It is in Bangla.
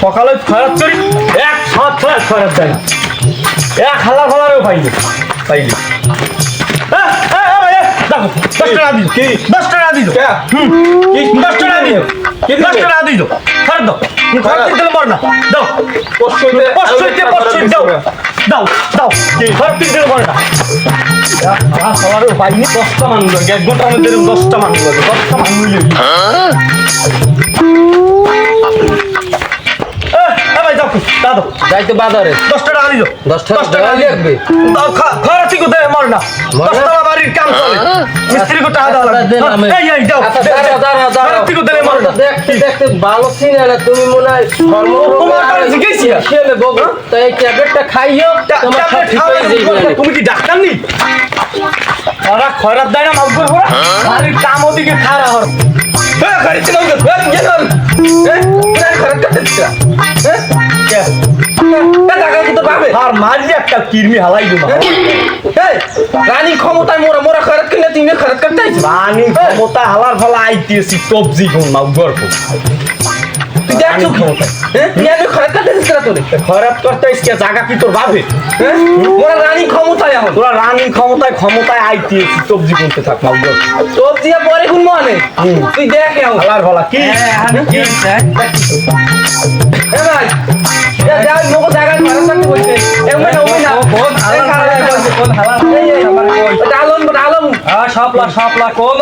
সকালে খরচ করি এক সাত ছয় খরচ দেয় এক হালা ফালারেও পাইনি। পাইনি। আহ, আহ, আহ, আহ, দেখো, দশ টাকা দিল। কি? দশ টাকা দিল। হুম। কি? দশ টাকা দিল। কি? দশ টাকা দিল। খরচ দাও। খরচ দিলে মর না। দাও। পশ্চিমে পশ্চিমে পশ্চিমে দাও। দাও দাও। খরচ দিলে মর না। পাইনি। দশটা মানুষ এক ঘণ্টার মধ্যে দশটা মানুষ দশটা মানুষ দাদা যাইতে বাজারে দশ টাকা দিল। দশ টাকা লাগবে। খরচি কোথায়? মর না। দশ? টাকা বাড়ির কাম চলে। মিস্ত্রি কো টাকা আমি- এই এই দাও আচ্ছা। খরচি কোথায় মর না। দেখতে দেখতে ভালো চিনে তুমি মনে হয় তোমার কাছে জিজ্ঞেসি? খেলে বগো তো এই ট্যাবলেটটা খাইও তোমার ঠিক হয়ে যাবে। তুমি কি ডাক্তার নি? ওরা খয়রাত দেয় না করে ওরা বাড়ির কাম ওদিকে খারাপ হর হ্যাঁ খরচ নাও হ্যাঁ গেল হ্যাঁ? কিরা খরচ করতে হ্যাঁ? আর মারি একটা কিরমি হালাই দিল রানী ক্ষমতায় মোরা মোরা খরচ কিনে তুমি খরচ করতে রানী ক্ষমতা হালার ফলা আইতেছি তবজি গুণ মাউ গর্ব তুই দেখছ কি হ্যাঁ তুই আমি খরচ করতে দিছ না তোরে? খয়রাত করতে ইসকে জায়গা কি তোর ভাবে হ্যাঁ রানী ক্ষমতায় এখন। তোরা রানী ক্ষমতায় ক্ষমতায় আইতেছি তবজি গুনতে থাক মাউ গর্ব পরে কোন মানে? তুই দেখ হালার কি? ভাই সাপলা সাপলা কোন